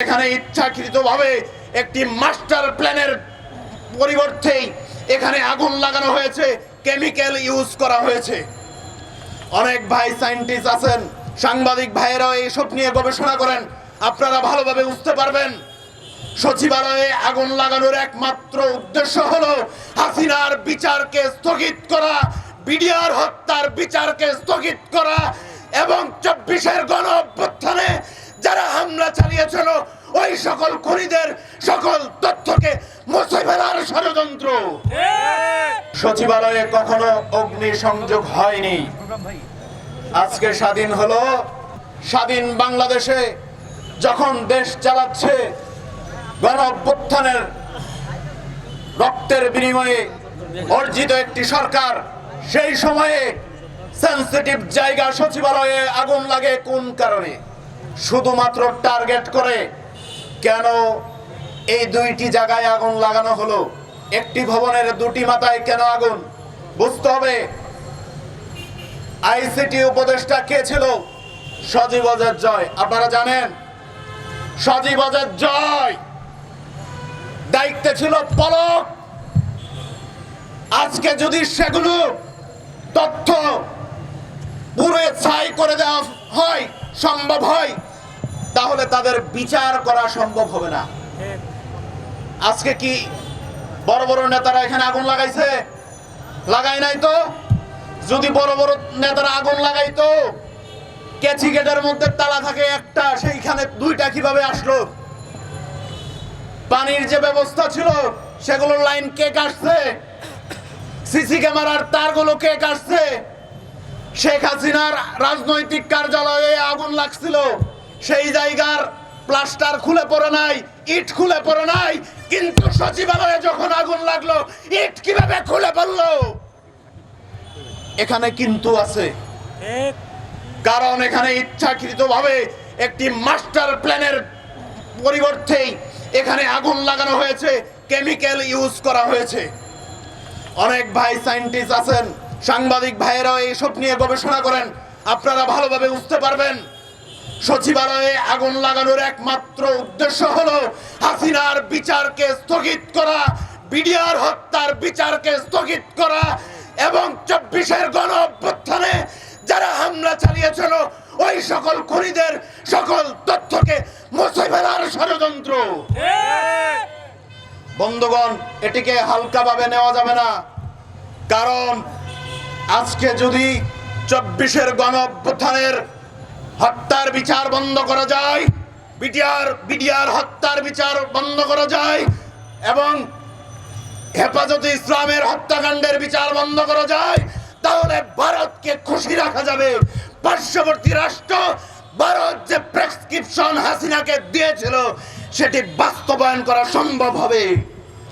এখানে ইচ্ছাকৃতভাবে একটি মাস্টার প্ল্যানের পরিবর্তেই এখানে আগুন লাগানো হয়েছে, কেমিক্যাল ইউজ করা হয়েছে। অনেক ভাই সায়েন্টিস্ট আছেন, সাংবাদিক ভাইয়েরাও এইসব নিয়ে গবেষণা করেন, আপনারা ভালোভাবে বুঝতে পারবেন। সচিবালয়ে আগুন লাগানোর একমাত্র উদ্দেশ্য হলো হাসিনার বিচারকে স্থগিত করা, বিডিআর হত্যার বিচারকে স্থগিত করা এবং চব্বিশের গণ যারা হামলা চালিয়েছিল ওই সকল খুনিদের সকল তথ্যকে মুছে ফেলার ষড়যন্ত্র। সচিবালয়ে কখনো অগ্নি সংযোগ হয়নি। আজকে স্বাধীন হলো। স্বাধীন বাংলাদেশে যখন দেশ চালাচ্ছে গণ অভ্যুত্থানের রক্তের বিনিময়ে অর্জিত একটি সরকার সেই সময়ে সেন্সিটিভ জায়গা সচিবালয়ে আগুন লাগে কোন কারণে? শুধুমাত্র টার্গেট করে কেন এই দুইটি জায়গায় আগুন লাগানো হলো? একটি ভবনের দুটি মাথায় কেন আগুন? বুঝতে হবে। আইসিটি উপদেষ্টা কে ছিল? সজীব অজের জয়। আপনারা জানেন? সজীব জয়! দায়িত্বে ছিল পলক। আজকে যদি সেগুলো তথ্য পুরো ছাই করে দেওয়া হয় সম্ভব হয়, তাহলে তাদের বিচার করা সম্ভব হবে না। আজকে কি বড় বড় নেতারা এখানে আগুন লাগাইছে? লাগাই নাই তো? যদি বড় বড় নেতারা আগুন লাগাইতো, কেচি গেটের মধ্যে তালা থাকে একটা, সেইখানে দুইটা কীভাবে আসলো? পানির যে ব্যবস্থা ছিল, সেগুলোর লাইন কে কাটছে? সিসি ক্যামেরার তারগুলো কে কাটছে? শেখ হাসিনার রাজনৈতিক কার্যালয়ে আগুন লাগছিল। সেই জায়গার প্লাস্টার খুলে পড়ে নাই ইট খুলে পড়ে নাই কিন্তু সচিবালয়ে যখন আগুন লাগল ইট কীভাবে খুলে পড়ল? এখানে কিন্তু আছে। কারণ এখানে ইচ্ছাকৃতভাবে একটি মাস্টার প্ল্যানের পরিবর্তেই এখানে আগুন লাগানো হয়েছে কেমিক্যাল ইউজ করা হয়েছে। অনেক ভাই সায়েন্টিস্ট আছেন সাংবাদিক ভাইয়েরাও এইসব নিয়ে গবেষণা করেন। আপনারা ভালোভাবে বুঝতে পারবেন। সচিবালয়ে আগুন লাগানোর একমাত্র উদ্দেশ্য হলো হাসিনার বিচারকে স্থগিত করা বিডিআর হত্যার বিচারকে স্থগিত করা এবং চব্বিশের গণ অভ্যুত্থানে যারা হামলা চালিয়েছিল ওই সকল খুনিদের সকল তথ্যকে মুছে ফেলার ষড়যন্ত্র। বন্ধুগণ এটিকে হালকাভাবে নেওয়া যাবে না। কারণ আজকে যদি চব্বিশের গণ অভ্যুত্থানের হত্যার বিচার বন্ধ করা যায়, বিটিআর, বিডিআর হত্যার বিচার বন্ধ করা যায়, এবং হেফাজতে ইসলামের হত্যাকাণ্ডের বিচার বন্ধ করা যায়, তাহলে ভারতকে খুশি রাখা যাবে। পার্শ্ববর্তী রাষ্ট্র ভারত যে প্রেসক্রিপশন হাসিনাকে দিয়েছিল, সেটি বাস্তবায়ন করা সম্ভব হবে।